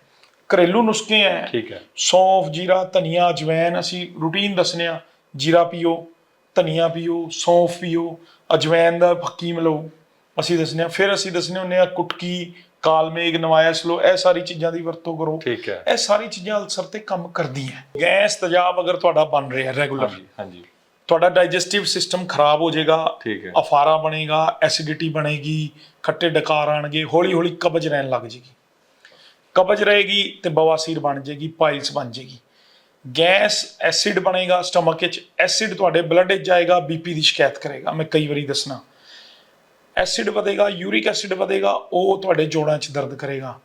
Speaker 1: ਘਰੇਲੂ ਨੁਸਖੇ ਹੈ
Speaker 2: ਠੀਕ ਹੈ
Speaker 1: ਸੌਂਫ ਜੀਰਾ ਧਨੀਆ ਅਜਵੈਨ ਅਸੀਂ ਰੂਟੀਨ ਦੱਸਨੇ ਆ। ਜੀਰਾ ਪੀਓ ਧਨੀਆ ਪੀਓ ਸੌਂਫ ਪੀਓ ਅਜਵੈਨ ਦਾ ਫੱਕੀ ਮਿਲਾਓ ਅਸੀਂ ਦੱਸਨੇ ਆ। ਫਿਰ ਅਸੀਂ ਦੱਸਨੇ ਹੁੰਨੇ ਆ ਕੁਟਕੀ ਕਾਲਮੇਗ ਨਵਾਇਸ ਲੋ ਇਹ ਸਾਰੀ ਚੀਜ਼ਾਂ ਦੀ ਵਰਤੋਂ ਕਰੋ।
Speaker 2: ਠੀਕ ਹੈ
Speaker 1: ਇਹ ਸਾਰੀ ਚੀਜ਼ਾਂ ਅਲਸਰ ਤੇ ਕੰਮ ਕਰਦੀਆਂ ਗੈਸ ਤੇਜ਼ਾਬ ਅਗਰ ਤੁਹਾਡਾ ਬਣ ਰਿਹਾ ਰੈਗੂਲਰ
Speaker 2: ਹਾਂਜੀ ਹਾਂਜੀ।
Speaker 1: ਤੁਹਾਡਾ ਡਾਈਜੈਸਟਿਵ ਸਿਸਟਮ ਖਰਾਬ ਹੋ ਜਾਏਗਾ
Speaker 2: ਠੀਕ ਹੈ
Speaker 1: ਅਫਾਰਾ ਬਣੇਗਾ ਐਸਿਡਿਟੀ ਬਣੇਗੀ ਖੱਟੇ ਡਕਾਰ ਆਣਗੇ ਹੌਲੀ ਹੌਲੀ ਕਬਜ਼ ਰਹਿਣ ਲੱਗ ਜੇਗੀ ਕਬਜ਼ ਰਹੇਗੀ ਤੇ ਬਵਾਸੀਰ ਬਣ ਜੇਗੀ ਪਾਈਲਸ ਬਣ ਜੇਗੀ ਗੈਸ ਐਸਿਡ ਬਣੇਗਾ ਸਟਮਕ ਵਿੱਚ ਐਸਿਡ ਤੁਹਾਡੇ ਬਲੱਡ ਵਿੱਚ ਜਾਏਗਾ ਬੀਪੀ ਦੀ ਸ਼ਿਕਾਇਤ ਕਰੇਗਾ। ਮੈਂ ਕਈ ਵਾਰੀ ਦੱਸਣਾ। ਐਸਿਡ ਵਧੇਗਾ ਯੂਰਿਕ ਐਸਿਡ ਵਧੇਗਾ ਉਹ ਤੁਹਾਡੇ ਜੋੜਾਂ 'ਚ ਦਰਦ ਕਰੇਗਾ।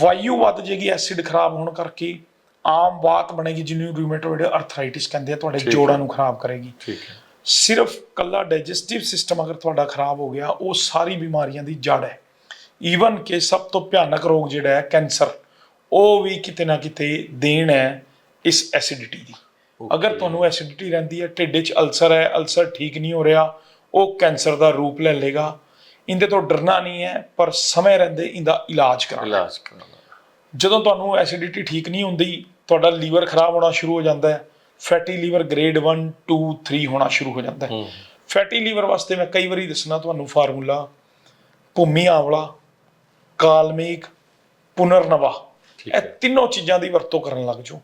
Speaker 1: ਵਾਯੂ ਵੱਧ ਜੇਗੀ ਐਸਿਡ ਖਰਾਬ ਹੋਣ ਕਰਕੇ ਆਮ ਬਾਤ ਬਣੇਗੀ ਜਿਹਨੂੰ ਰਿਊਮੇਟੋਇਡ ਅਰਥਰਾਈਟਿਸ ਕਹਿੰਦੇ ਆ ਤੁਹਾਡੇ। ਜੋੜਾਂ ਨੂੰ ਖਰਾਬ ਕਰੇਗੀ।
Speaker 2: ਠੀਕ ਹੈ।
Speaker 1: ਸਿਰਫ ਕੱਲਾ ਡਾਈਜੈਸਟਿਵ ਸਿਸਟਮ ਅਗਰ ਤੁਹਾਡਾ ਖਰਾਬ ਹੋ ਗਿਆ ਉਹ ਸਾਰੀ ਬਿਮਾਰੀਆਂ ਦੀ ਜੜ ਹੈ। ਈਵਨ ਕਿ ਸਭ ਤੋਂ ਭਿਆਨਕ ਰੋਗ ਜਿਹੜਾ ਹੈ ਕੈਂਸਰ ਉਹ ਵੀ ਕਿਤੇ ਨਾ ਕਿਤੇ ਦੇਣ ਹੈ ਇਸ ਐਸਿਡਿਟੀ ਦੀ। ਅਗਰ ਤੁਹਾਨੂੰ ਐਸਿਡਿਟੀ ਰਹਿੰਦੀ ਹੈ ਢਿੱਡ 'ਚ ਅਲਸਰ ਹੈ ਅਲਸਰ ਠੀਕ ਨਹੀਂ ਹੋ ਰਿਹਾ ਉਹ ਕੈਂਸਰ ਦਾ ਰੂਪ ਲੈ ਲੇਗਾ ਇਹਦੇ ਤੋਂ ਡਰਨਾ ਨਹੀਂ ਹੈ ਪਰ ਸਮੇਂ ਰਹਿੰਦੇ ਇਹਦਾ ਇਲਾਜ ਕਰਾਉਣਾ।
Speaker 2: ਇਲਾਜ ਕਰਾਉਣਾ।
Speaker 1: ਜਦੋਂ ਤੁਹਾਨੂੰ ਐਸਿਡਿਟੀ ਠੀਕ ਨਹੀਂ ਹੁੰਦੀ ਤੁਹਾਡਾ ਲੀਵਰ ਖਰਾਬ ਹੋਣਾ ਸ਼ੁਰੂ ਹੋ ਜਾਂਦਾ ਹੈ। ਫੈਟੀ ਲੀਵਰ ਗ੍ਰੇਡ 1 2 3 ਹੋਣਾ ਸ਼ੁਰੂ ਹੋ ਜਾਂਦਾ ਹੂੰ। ਫੈਟੀ ਲੀਵਰ ਵਾਸਤੇ ਮੈਂ ਕਈ ਵਾਰੀ ਦੱਸਣਾ ਤੁਹਾਨੂੰ ਫਾਰਮੂਲਾ। ਭੂਮੀ ਆਂਵਲਾ ਕਾਲਮੇਗ ਪੁਨਰਨਵਾ। ਇਹ। ਤਿੰਨੋਂ ਚੀਜ਼ਾਂ ਦੀ ਵਰਤੋਂ ਕਰਨ ਲੱਗ ਜਾਓ।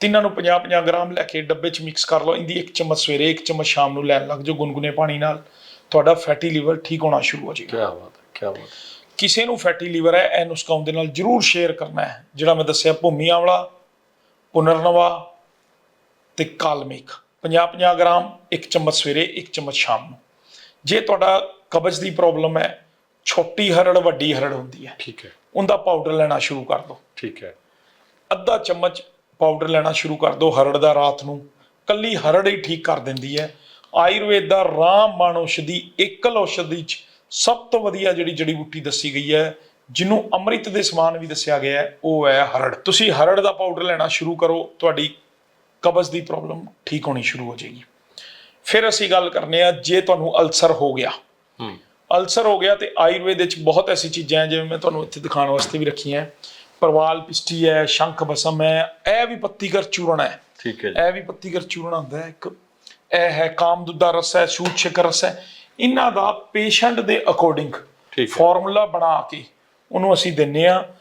Speaker 1: ਤਿੰਨਾਂ ਨੂੰ 50-50 ਗ੍ਰਾਮ ਲੈ ਕੇ ਡੱਬੇ 'ਚ ਮਿਕਸ ਕਰ ਲਓ। ਇਹਦੀ ਇੱਕ ਚਮਚ ਸਵੇਰੇ ਇੱਕ ਚਮਚ ਸ਼ਾਮ ਨੂੰ ਲੈਣ ਲੱਗ ਜਾਓ ਗੁਨਗੁਨੇ ਪਾਣੀ ਨਾਲ। ਤੁਹਾਡਾ ਫੈਟੀ ਲੀਵਰ ਠੀਕ ਹੋਣਾ ਸ਼ੁਰੂ ਹੋ ਜਾਏਗਾ।
Speaker 2: ਕੀ ਬਾਤ ਹੈ ਕੀ ਬਾਤ ਹੈ।
Speaker 1: ਕਿਸੇ ਨੂੰ ਫੈਟੀ ਲੀਵਰ ਹੈ ਇਹ ਨੁਸਖਾ ਉਹਦੇ ਨਾਲ ਜਰੂਰ ਸ਼ੇਅਰ ਕਰਨਾ ਹੈ। ਜਿਹੜਾ ਮੈਂ ਦੱਸਿਆ ਭੂਮੀ ਆਂਵਲਾ ਪੁਨਰਨਵਾ ਤੇ ਕਾਲਮਿਕ। 50-50 ਗ੍ਰਾਮ ਇੱਕ ਚਮਚ ਸਵੇਰੇ ਇੱਕ ਚਮਚ ਸ਼ਾਮ ਨੂੰ। ਜੇ ਤੁਹਾਡਾ ਕਬਜ਼ ਦੀ ਪ੍ਰੋਬਲਮ ਹੈ ਛੋਟੀ ਹਰੜ ਵੱਡੀ ਹਰੜ ਹੁੰਦੀ ਹੈ।
Speaker 2: ਠੀਕ ਹੈ।
Speaker 1: ਉਹਦਾ ਪਾਊਡਰ ਲੈਣਾ ਸ਼ੁਰੂ ਕਰ ਦਿਓ
Speaker 2: ਠੀਕ ਹੈ।
Speaker 1: ਅੱਧਾ ਚਮਚ ਪਾਊਡਰ ਲੈਣਾ ਸ਼ੁਰੂ ਕਰ ਦਿਓ ਹਰੜ ਦਾ ਰਾਤ ਨੂੰ। ਕੱਲੀ ਹਰੜ ਹੀ ਠੀਕ ਕਰ ਦਿੰਦੀ ਹੈ। ਆਯੁਰਵੇਦ ਦਾ ਰਾਮਬਾਣ ਔਸ਼ਧੀ ਏਕਲ ਔਸ਼ਧੀ ਚ ਸਭ ਤੋਂ ਵਧੀਆ ਜਿਹੜੀ ਜੜੀ ਬੂਟੀ ਦੱਸੀ ਗਈ ਹੈ ਜਿਹਨੂੰ ਅੰਮ੍ਰਿਤ ਦੇ ਸਮਾਨ ਵੀ ਦੱਸਿਆ ਗਿਆ ਹੈ ਉਹ ਹੈ ਹਰੜ। ਤੁਸੀਂ ਹਰੜ ਦਾ ਪਾਊਡਰ ਲੈਣਾ ਸ਼ੁਰੂ ਕਰੋ ਤੁਹਾਡੀ ਕਬਜ਼ ਦੀ ਪ੍ਰੋਬਲਮ ਠੀਕ ਹੋਣੀ ਸ਼ੁਰੂ ਹੋ ਜਾਏਗੀ। ਫਿਰ ਅਸੀਂ ਗੱਲ ਕਰਨੇ ਆ ਜੇ ਤੁਹਾਨੂੰ ਅਲਸਰ ਹੋ ਗਿਆ
Speaker 2: ਹੂੰ।
Speaker 1: ਅਲਸਰ ਹੋ ਗਿਆ ਤੇ ਆਯੁਰਵੇਦ ਵਿੱਚ ਬਹੁਤ ਐਸੀ ਚੀਜ਼ਾਂ ਹੈ ਜਿਵੇਂ ਮੈਂ ਤੁਹਾਨੂੰ ਇੱਥੇ ਦਿਖਾਉਣ ਵਾਸਤੇ ਵੀ ਰੱਖੀਆਂ ਪਰਵਾਲ ਪਿਸ਼ਟੀ ਹੈ ਸ਼ੰਖ ਬਸਮ ਹੈ ਇਹ ਵੀ ਪੱਤੀਗਰ ਚੂਰਨ ਹੈ।
Speaker 2: ਠੀਕ ਹੈ ਜੀ।
Speaker 1: ਇਹ ਵੀ ਪੱਤੀਗਰ ਚੂਰਨ ਹੁੰਦਾ ਹੈ ਇੱਕ ਇਹ ਹੈ ਕਾਮਦੂਤ ਦਾ ਰਸ ਹੈ ਸੂਤ ਸ਼ਿਕਰ ਰਸ ਹੈ। ਇਹਨਾਂ ਦਾ ਪੇਸ਼ੈਂਟ ਦੇ ਅਕੋਰਡਿੰਗ। ਫਾਰਮੂਲਾ ਬਣਾ ਕੇ ਉਹਨੂੰ ਅਸੀਂ ਦਿੰਨੇ ਆ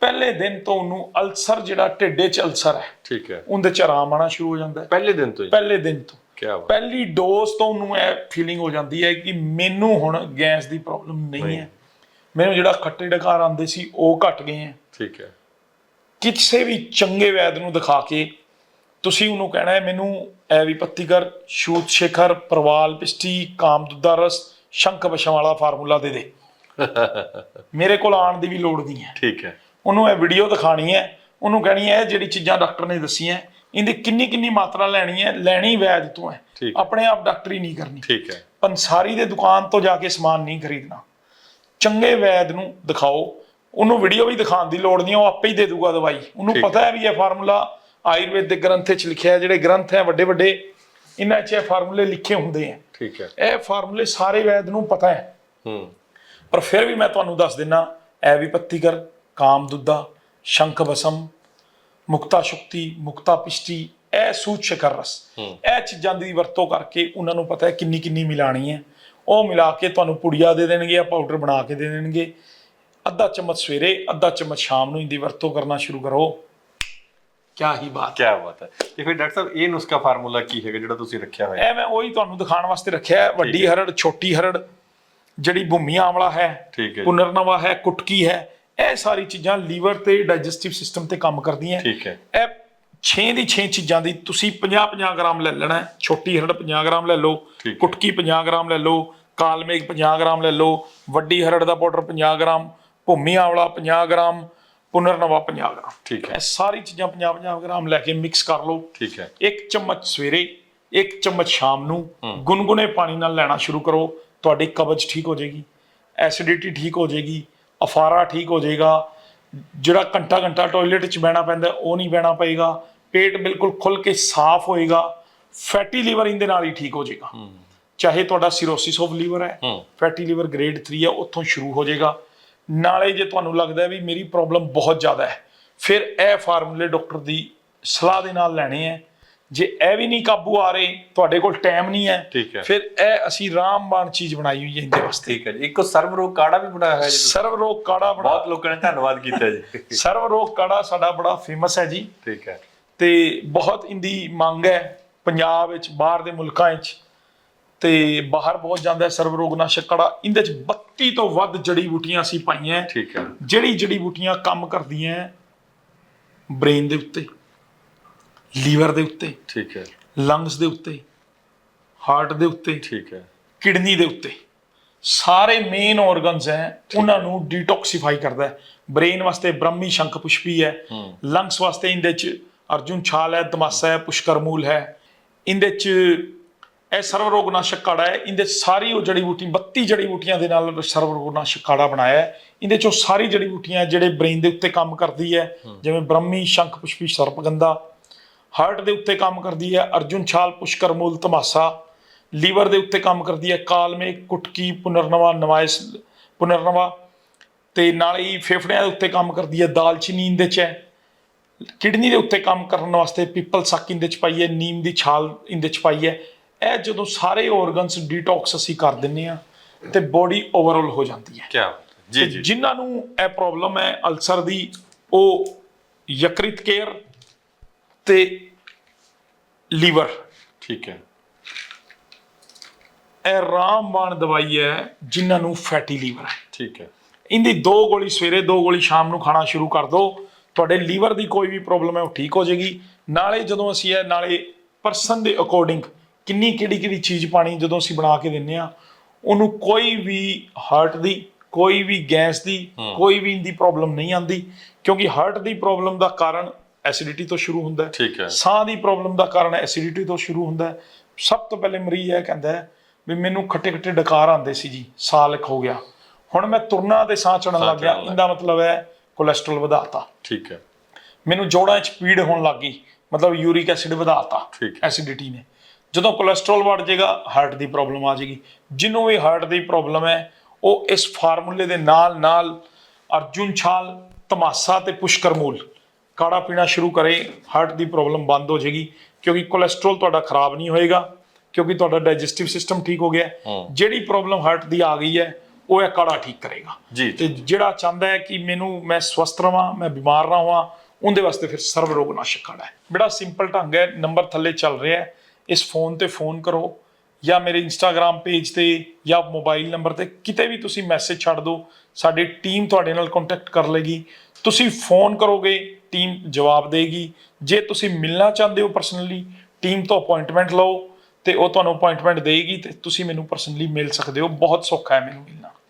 Speaker 1: ਪਹਿਲੇ ਦਿਨ ਤੋਂ ਉਹਨੂੰ ਅਲਸਰ ਜਿਹੜਾ ਢਿੱਡੇ 'ਚ ਅਲਸਰ ਹੈ
Speaker 2: ਠੀਕ ਹੈ।
Speaker 1: ਉਹਦੇ 'ਚ ਆਰਾਮ ਆਣਾ ਸ਼ੁਰੂ ਹੋ ਜਾਂਦਾ ਹੈ।
Speaker 2: ਪਹਿਲੇ ਦਿਨ ਤੋਂ ਹੀ।
Speaker 1: ਪਹਿਲੇ ਦਿਨ ਤੋਂ।
Speaker 2: ਕੀ ਬਾਤ।
Speaker 1: ਪਹਿਲੀ ਡੋਜ਼ ਤੋਂ ਉਹਨੂੰ ਇਹ ਫੀਲਿੰਗ ਹੋ ਜਾਂਦੀ ਹੈ ਕਿ ਮੈਨੂੰ ਹੁਣ ਗੈਸ ਦੀ ਪ੍ਰੋਬਲਮ ਨਹੀਂ। ਹੈ। ਮੈਨੂੰ ਜਿਹੜਾ ਖੱਟੇ ਡਕਾਰ ਆਉਂਦੇ ਸੀ ਉਹ ਘਟ ਗਏ ਹੈ।
Speaker 2: ਠੀਕ ਹੈ।
Speaker 1: ਕਿਸੇ ਵੀ ਚੰਗੇ ਵੈਦ ਨੂੰ ਦਿਖਾ ਕੇ ਤੁਸੀਂ ਉਹਨੂੰ ਕਹਿਣਾ ਹੈ ਮੈਨੂੰ ਇਹ ਵੀ ਪੱਤੀਕਰ ਸ਼ੂਤ ਸ਼ੇਖਰ ਪ੍ਰਵਾਲ ਪਿਸ਼ਟੀ ਕਾਮਦੂਤ ਦਾ ਰਸ ਸ਼ੰਖ ਬਸ਼ਮ ਵਾਲਾ ਫਾਰਮੂਲਾ ਦੇ ਦੇ। ਮੇਰੇ ਕੋਲ ਆਉਣ ਦੀ ਵੀ ਲੋੜ ਨਹੀਂ ਹੈ।
Speaker 2: ਠੀਕ ਹੈ।
Speaker 1: ਉਹਨੂੰ ਇਹ ਵੀਡੀਓ ਦਿਖਾਣੀ ਹੈ। ਉਹਨੂੰ ਕਹਿਣੀ ਹੈ ਇਹ ਜਿਹੜੀ ਚੀਜ਼ਾਂ ਡਾਕਟਰ ਨੇ ਦੱਸੀਆਂ ਇਹਦੀ ਕਿੰਨੀ ਕਿੰਨੀ ਮਾਤਰਾ ਲੈਣੀ ਹੈ ਲੈਣੀ ਵੈਦ ਤੋਂ ਹੈ। ਆਪਣੇ ਆਪ ਡਾਕਟਰੀ ਨਹੀਂ ਕਰਨੀ।
Speaker 2: ਠੀਕ ਹੈ।
Speaker 1: ਪੰਸਾਰੀ ਦੇ ਦੁਕਾਨ ਤੋਂ ਜਾ ਕੇ ਸਮਾਨ ਨਹੀਂ ਖਰੀਦਣਾ। ਚੰਗੇ ਵੈਦ ਨੂੰ ਦਿਖਾਓ। ਉਹਨੂੰ ਵੀਡੀਓ ਵੀ ਦਿਖਾਉਣ ਦੀ ਲੋੜ ਨਹੀਂ ਉਹ ਆਪੇ ਹੀ ਦੇ ਦੂਗਾ ਦਵਾਈ। ਉਹਨੂੰ ਪਤਾ ਹੈ। ਵੀ ਇਹ ਫਾਰਮੂਲਾ ਆਯੁਰਵੇਦ ਦੇ ਗ੍ਰੰਥ ਵਿੱਚ ਲਿਖਿਆ ਹੈ ਜਿਹੜੇ ਗ੍ਰੰਥ ਹੈ ਵੱਡੇ ਵੱਡੇ ਇਹਨਾਂ 'ਚ ਇਹ ਫਾਰਮੂਲੇ ਲਿਖੇ ਹੁੰਦੇ ਆ
Speaker 2: ਠੀਕ ਹੈ।
Speaker 1: ਇਹ ਫਾਰਮੂਲੇ ਸਾਰੇ ਵੈਦ ਨੂੰ ਪਤਾ ਹੈ
Speaker 2: ਹੂੰ।
Speaker 1: ਪਰ ਫਿਰ ਵੀ ਮੈਂ ਤੁਹਾਨੂੰ ਦੱਸ ਦਿੰਨਾ ਐ ਵੀ ਪੱਤੀਕਰ ਕਾਮਦੁੱਦਾ ਸ਼ੰਖ ਬਸਮ ਮੁਕਤਾ ਸ਼ੁਕਤੀ ਮੁਕਤਾ ਪਿਸ਼ਟੀ ਇਹ ਸ਼ਕਰ ਰਸ। ਇਹ ਚੀਜ਼ਾਂ ਦੀ ਵਰਤੋਂ ਕਰਕੇ ਉਹਨਾਂ ਨੂੰ ਪਤਾ ਹੈ ਕਿੰਨੀ ਕਿੰਨੀ ਮਿਲਾਣੀ ਹੈ। ਉਹ ਮਿਲਾ ਕੇ ਤੁਹਾਨੂੰ ਪੁੜੀਆ ਦੇ ਦੇਣਗੇ ਜਾਂ ਪਾਊਡਰ ਬਣਾ ਕੇ ਦੇ ਦੇਣਗੇ। ਅੱਧਾ ਚਮਚ ਸਵੇਰੇ ਅੱਧਾ ਚਮਚ ਸ਼ਾਮ ਨੂੰ ਇਹਦੀ ਵਰਤੋਂ ਕਰਨਾ ਸ਼ੁਰੂ ਕਰੋ। ਕਿਆ ਹੀ ਬਾਤ।
Speaker 2: ਕੀ ਬਾਤ ਹੈ। ਤੇ ਫਿਰ ਡਾਕਟਰ ਸਾਹਿਬ ਇਹ ਨੁਸਖਾ ਫਾਰਮੂਲਾ ਕੀ ਹੈਗਾ ਜਿਹੜਾ ਤੁਸੀਂ ਰੱਖਿਆ ਹੋਇਆ? ਹੈ
Speaker 1: ਇਹ ਮੈਂ ਉਹੀ ਤੁਹਾਨੂੰ ਦਿਖਾਉਣ ਵਾਸਤੇ ਰੱਖਿਆ ਹੈ। ਵੱਡੀ ਹਰੜ ਛੋਟੀ ਹਰੜ ਜਿਹੜੀ ਭੂਮੀ ਆਮਲਾ ਹੈ
Speaker 2: ਠੀਕ ਹੈ ਜੀ।
Speaker 1: ਪੁਨਰਨਵਾ ਹੈ ਕੁਟਕੀ ਹੈ ਇਹ ਸਾਰੀ ਚੀਜ਼ਾਂ ਲੀਵਰ ਤੇ ਡਾਈਜੈਸਟਿਵ ਸਿਸਟਮ ਤੇ ਕੰਮ ਕਰਦੀਆਂ।
Speaker 2: ਠੀਕ ਹੈ।
Speaker 1: ਇਹ 6 ਦੀ 6 ਚੀਜ਼ਾਂ ਦੀ ਤੁਸੀਂ 50 50 ਗ੍ਰਾਮ ਲੈ ਲੈਣਾ ਛੋਟੀ ਹਰੜ 50 ਗ੍ਰਾਮ ਲੈ ਲਓ। ਕੁਟਕੀ 50 ਗ੍ਰਾਮ ਲੈ ਲਓ ਕਾਲਮੇਗ 50 ਗ੍ਰਾਮ ਲੈ ਲਓ ਵੱਡੀ ਹਰੜ ਦਾ ਪਾਊਡਰ 50 ਗ੍ਰਾਮ ਭੂਮੀ ਆਵਲਾ 50 ਗ੍ਰਾਮ ਪੁਨਰਨਵਾ 50 ਗ੍ਰਾਮ।
Speaker 2: ਠੀਕ ਹੈ।
Speaker 1: ਇਹ ਸਾਰੀ ਚੀਜ਼ਾਂ 50 50 ਗ੍ਰਾਮ ਲੈ ਕੇ ਮਿਕਸ ਕਰ ਲਓ।
Speaker 2: ਠੀਕ ਹੈ।
Speaker 1: ਇੱਕ ਚਮਚ ਸਵੇਰੇ ਇੱਕ ਚਮਚ ਸ਼ਾਮ ਨੂੰ ਗੁਨਗੁਨੇ ਪਾਣੀ ਨਾਲ ਲੈਣਾ ਸ਼ੁਰੂ ਕਰੋ। ਤੁਹਾਡੀ ਕਬਜ਼ ਠੀਕ ਹੋ ਜਾਏਗੀ ਐਸਿਡਿਟੀ ਠੀਕ ਹੋ ਜਾਏਗੀ ਅਫਾਰਾ ਠੀਕ ਹੋ ਜਾਏਗਾ। ਜਿਹੜਾ ਘੰਟਾ ਘੰਟਾ ਟਾਇਲਟ 'ਚ ਬਹਿਣਾ ਪੈਂਦਾ ਉਹ ਨਹੀਂ ਬਹਿਣਾ ਪਏਗਾ। ਪੇਟ ਬਿਲਕੁਲ ਖੁੱਲ ਕੇ ਸਾਫ਼ ਹੋਏਗਾ। ਫੈਟੀ ਲੀਵਰ ਇਹਦੇ ਨਾਲ ਹੀ ਠੀਕ ਹੋ ਜਾਏਗਾ। ਚਾਹੇ ਤੁਹਾਡਾ ਸਿਰੋਸਿਸ ਆਫ ਲੀਵਰ ਹੈ। ਫੈਟੀ ਲੀਵਰ ਗ੍ਰੇਡ 3 ਹੈ ਉੱਥੋਂ ਸ਼ੁਰੂ ਹੋ ਜਾਏਗਾ। ਨਾਲੇ ਜੇ ਤੁਹਾਨੂੰ ਲੱਗਦਾ ਵੀ ਮੇਰੀ ਪ੍ਰੋਬਲਮ ਬਹੁਤ ਜ਼ਿਆਦਾ ਹੈ ਫਿਰ ਇਹ ਫਾਰਮੂਲੇ ਡਾਕਟਰ ਦੀ ਸਲਾਹ ਦੇ ਨਾਲ ਲੈਣੇ ਹੈ। ਜੇ ਇਹ ਵੀ ਨਹੀਂ ਕਾਬੂ ਆ ਰਹੇ ਤੁਹਾਡੇ ਕੋਲ ਟਾਈਮ ਨਹੀਂ ਹੈ
Speaker 2: ਠੀਕ ਹੈ।
Speaker 1: ਫਿਰ ਇਹ ਅਸੀਂ ਰਾਮਬਾਣ ਚੀਜ਼ ਬਣਾਈ ਹੋਈ ਹੈ ਇਹਦੇ ਵਾਸਤੇ।
Speaker 2: ਠੀਕ ਹੈ ਜੀ। ਇੱਕ ਸਰਵ ਰੋਗ ਕਾੜਾ ਵੀ ਬਣਾਇਆ ਹੋਇਆ ਜੀ।
Speaker 1: ਸਰਵ ਰੋਗ ਕਾੜਾ
Speaker 2: ਬਹੁਤ ਲੋਕਾਂ ਨੇ ਧੰਨਵਾਦ ਕੀਤਾ ਜੀ।
Speaker 1: ਸਰਵ ਰੋਗ ਕਾੜਾ ਸਾਡਾ ਬੜਾ ਫੇਮਸ ਹੈ ਜੀ।
Speaker 2: ਠੀਕ ਹੈ।
Speaker 1: ਤੇ ਬਹੁਤ ਇੰਦੀ ਮੰਗ ਹੈ ਪੰਜਾਬ ਵਿੱਚ ਬਾਹਰ ਦੇ ਮੁਲਕਾਂ ਵਿੱਚ। ਤੇ ਬਾਹਰ ਬਹੁਤ ਜਾਂਦਾ ਹੈ ਸਰਵ ਰੋਗਨਾਸ਼ਕ ਕਾੜਾ। ਇਹਦੇ ਚ 32 ਤੋਂ ਵੱਧ ਜੜੀ ਬੂਟੀਆਂ ਅਸੀਂ ਪਾਈਆਂ।
Speaker 2: ਠੀਕ ਹੈ।
Speaker 1: ਜਿਹੜੀ ਜੜੀ ਬੂਟੀਆਂ ਕੰਮ ਕਰਦੀਆਂ ਬ੍ਰੇਨ ਦੇ ਉੱਤੇ। ਲੀਵਰ ਦੇ ਉੱਤੇ
Speaker 2: ਠੀਕ ਹੈ।
Speaker 1: ਲੰਗਸ ਦੇ ਉੱਤੇ ਹਾਰਟ ਦੇ ਉੱਤੇ
Speaker 2: ਠੀਕ ਹੈ।
Speaker 1: ਕਿਡਨੀ ਦੇ ਉੱਤੇ। ਸਾਰੇ ਮੇਨ ਆਰਗਨਸ ਹੈ ਉਹਨਾਂ ਨੂੰ ਡੀਟੌਕਸੀਫਾਈ ਕਰਦਾ ਹੈ। ਬ੍ਰੇਨ ਵਾਸਤੇ ਬ੍ਰਹਮੀ ਸ਼ੰਖ ਪੁਸ਼ਪੀ ਹੈ। ਲੰਗਸ ਵਾਸਤੇ ਇਹਦੇ ਚ ਅਰਜੁਨ ਛਾਲ ਹੈ ਦਮਾਸਾ ਹੈ ਪੁਸ਼ਕਰ ਮੂਲ ਹੈ। ਇਹਦੇ ਚ ਇਹ ਸਰਵ ਰੋਗਨਾਸ਼ਕ ਕਾੜਾ ਹੈ। ਇਹਦੇ ਸਾਰੀ ਉਹ ਜੜੀ ਬੂਟੀ 32 ਜੜੀ ਬੂਟੀਆਂ ਦੇ ਨਾਲ ਸਰਵ ਰੋਗਨਾਸ਼ਕ ਕਾੜਾ ਬਣਾਇਆ ਹੈ। ਇਹਦੇ ਚੋਂ ਸਾਰੀ ਜੜੀ ਬੂਟੀਆਂ ਜਿਹੜੇ ਬ੍ਰੇਨ ਦੇ ਉੱਤੇ ਕੰਮ ਕਰਦੀ ਹੈ। ਜਿਵੇਂ ਬ੍ਰਹਮੀ ਸ਼ੰਖ ਪੁਸ਼ਪੀ ਸਰਪਗੰਧਾ ਹਾਰਟ ਦੇ ਉੱਤੇ ਕੰਮ ਕਰਦੀ ਹੈ ਅਰਜੁਨ ਛਾਲ ਪੁਸ਼ਕਰ ਮੂਲ ਤਮਾਸਾ। ਲੀਵਰ ਦੇ ਉੱਤੇ ਕੰਮ ਕਰਦੀ ਹੈ ਕਾਲਮੇ ਕੁਟਕੀ ਪੁਨਰਨਵਾ ਨਵਾਇਸ ਪੁਨਰਨਵਾ। ਤੇ ਨਾਲ ਹੀ ਫੇਫੜਿਆਂ ਦੇ ਉੱਤੇ ਕੰਮ ਕਰਦੀ ਹੈ ਦਾਲਚੀਨੀ ਇਹਦੇ ਚ ਹੈ ਕਿਡਨੀ ਦੇ ਉੱਤੇ ਕੰਮ ਕਰਨ ਵਾਸਤੇ ਪੀਪਲ ਸੱਕ ਇਹਦੇ ਚ ਪਾਈ ਹੈ ਨੀਮ ਦੀ ਛਾਲ ਇਹਦੇ ਚ ਪਾਈ ਹੈ। ਇਹ ਜਦੋਂ ਸਾਰੇ ਆਰਗਨਸ ਡੀਟੌਕਸ ਅਸੀਂ ਕਰ ਦਿੰਨੇ ਆ ਤੇ ਬੋਡੀ ਓਵਰਆਲ ਹੋ ਜਾਂਦੀ ਹੈ।
Speaker 2: ਕੀ ਜੀ ਜੀ।
Speaker 1: ਜਿਨ੍ਹਾਂ ਨੂੰ ਇਹ ਪ੍ਰੋਬਲਮ ਹੈ ਅਲਸਰ ਦੀ ਉਹ ਯਕ੍ਰਿਤ ਕੇਅਰ ਤੇ ਲੀਵਰ।
Speaker 2: ਠੀਕ ਹੈ।
Speaker 1: ਇਹ ਰਾਮਬਾਣ ਦਵਾਈ ਹੈ ਜਿਨ੍ਹਾਂ ਨੂੰ ਫੈਟੀ ਲੀਵਰ ਹੈ।
Speaker 2: ਠੀਕ ਹੈ।
Speaker 1: ਇਹਦੀ ਦੋ ਗੋਲੀ ਸਵੇਰੇ ਦੋ ਗੋਲੀ ਸ਼ਾਮ ਨੂੰ ਖਾਣਾ ਸ਼ੁਰੂ ਕਰ ਦਿਓ ਤੁਹਾਡੇ ਲੀਵਰ ਦੀ ਕੋਈ ਵੀ ਪ੍ਰੋਬਲਮ ਹੈ ਉਹ ਠੀਕ ਹੋ ਜਾਏਗੀ। ਨਾਲੇ ਜਦੋਂ ਅਸੀਂ ਇਹ ਨਾਲੇ ਪਰਸਨ ਦੇ ਅਕੋਰਡਿੰਗ ਕਿੰਨੀ ਕਿਹੜੀ ਕਿਹੜੀ ਚੀਜ਼ ਪਾਣੀ ਜਦੋਂ ਅਸੀਂ ਬਣਾ ਕੇ ਦਿੰਨੇ ਆ ਉਹਨੂੰ ਕੋਈ ਵੀ ਹਾਰਟ ਦੀ ਕੋਈ ਵੀ ਗੈਸ ਦੀ ਕੋਈ ਵੀ ਇਹਦੀ ਪ੍ਰੋਬਲਮ ਨਹੀਂ ਆਂਦੀ ਕਿਉਂਕਿ ਹਾਰਟ ਦੀ ਪ੍ਰੋਬਲਮ ਦਾ ਕਾਰਨ ਐਸਿਡਿਟੀ ਤੋਂ ਸ਼ੁਰੂ ਹੁੰਦਾ ਹੈ।
Speaker 2: ਠੀਕ ਹੈ।
Speaker 1: ਸਾਹ ਦੀ ਪ੍ਰੋਬਲਮ ਦਾ ਕਾਰਨ ਐਸਿਡਿਟੀ ਤੋਂ ਸ਼ੁਰੂ ਹੁੰਦਾ ਹੈ। ਸਭ ਤੋਂ ਪਹਿਲੇ ਮਰੀਜ਼ ਇਹ ਕਹਿੰਦਾ ਹੈ ਵੀ ਮੈਨੂੰ ਖੱਟੇ ਖੱਟੇ ਡਕਾਰ ਆਉਂਦੇ ਸੀ ਜੀ ਸਾਹ ਲਿਖ ਹੋ ਗਿਆ। ਹੁਣ ਮੈਂ ਤੁਰਨਾ ਤੇ ਸਾਹ ਚੜਨ ਲੱਗ ਗਿਆ। ਇਹਦਾ ਮਤਲਬ ਹੈ ਕੋਲੇਸਟ੍ਰੋਲ ਵਧਾਤਾ।
Speaker 2: ਠੀਕ ਹੈ।
Speaker 1: ਮੈਨੂੰ ਜੋੜਾਂ 'ਚ ਪੀੜ ਹੋਣ ਲੱਗ ਗਈ। ਮਤਲਬ ਯੂਰਿਕ ਐਸਿਡ ਵਧਾਤਾ
Speaker 2: ਠੀਕ ਹੈ।
Speaker 1: ਐਸਿਡਿਟੀ ਨੇ। ਜਦੋਂ ਕੋਲੇਸਟ੍ਰੋਲ ਵੱਧ ਜਾਏਗਾ ਹਾਰਟ ਦੀ ਪ੍ਰੋਬਲਮ ਆ ਜਾਏਗੀ। ਜਿਹਨੂੰ ਵੀ ਹਾਰਟ ਦੀ ਪ੍ਰੋਬਲਮ ਹੈ ਉਹ ਇਸ ਫਾਰਮੂਲੇ ਦੇ ਨਾਲ ਨਾਲ ਅਰਜੁਨ ਛਾਲ ਤਮਾਸਾ ਤੇ ਪੁਸ਼ਕਰ ਮੂਲ ਕਾੜਾ ਪੀਣਾ ਸ਼ੁਰੂ ਕਰੇ ਹਾਰਟ ਦੀ ਪ੍ਰੋਬਲਮ ਬੰਦ ਹੋ ਜਾਏਗੀ ਕਿਉਂਕਿ ਕੋਲੇਸਟ੍ਰੋਲ ਤੁਹਾਡਾ ਖਰਾਬ ਨਹੀਂ ਹੋਏਗਾ ਕਿਉਂਕਿ ਤੁਹਾਡਾ ਡਾਈਜੈਸਟਿਵ ਸਿਸਟਮ ਠੀਕ ਹੋ ਗਿਆ। ਜਿਹੜੀ ਪ੍ਰੋਬਲਮ ਹਾਰਟ ਦੀ ਆ ਗਈ ਹੈ ਉਹ ਇਹ ਕਾੜਾ ਠੀਕ ਕਰੇਗਾ। ਤੇ ਜਿਹੜਾ ਚਾਹੁੰਦਾ ਹੈ ਕਿ ਮੈਨੂੰ ਮੈਂ ਸਵਸਥ ਰਵਾਂ ਮੈਂ ਬਿਮਾਰ ਨਾ ਹੋਵਾਂ ਉਹਦੇ ਵਾਸਤੇ ਫਿਰ ਸਰਵ ਰੋਗ ਨਾਸ਼ਕ ਕਾੜਾ ਹੈ। ਬੜਾ ਸਿੰਪਲ ਢੰਗ ਹੈ ਨੰਬਰ ਥੱਲੇ ਚੱਲ ਰਿਹਾ ਹੈ। ਇਸ ਫੋਨ ਤੇ ਫੋਨ ਕਰੋ ਜਾਂ ਮੇਰੇ ਇੰਸਟਾਗ੍ਰam ਪੇਜ ਤੇ ਜਾਂ ਮੋਬਾਈਲ ਨੰਬਰ ਤੇ ਕਿਤੇ ਵੀ ਤੁਸੀਂ ਮੈਸੇਜ ਛੱਡ ਦਿਓ ਸਾਡੀ ਟੀਮ ਤੁਹਾਡੇ ਨਾਲ ਕੰਟੈਕਟ ਕਰ ਲੇਗੀ ਤੁਸੀਂ ਫੋਨ ਕਰੋਗੇ ਟੀਮ ਜਵਾਬ ਦੇਗੀ। ਜੇ ਤੁਸੀਂ ਮਿਲਣਾ ਚਾਹੁੰਦੇ ਹੋ ਪਰਸਨਲੀ ਟੀਮ ਤੋਂ ਅਪਾਇੰਟਮੈਂਟ ਲਓ ਤੇ ਉਹ ਤੁਹਾਨੂੰ ਅਪਾਇੰਟਮੈਂਟ ਦੇਗੀ ਤੇ ਤੁਸੀਂ ਮੈਨੂੰ ਪਰਸਨਲੀ ਮਿਲ ਸਕਦੇ ਹੋ। ਬਹੁਤ ਸੌਖਾ ਹੈ ਮੈਨੂੰ ਮਿਲਣਾ।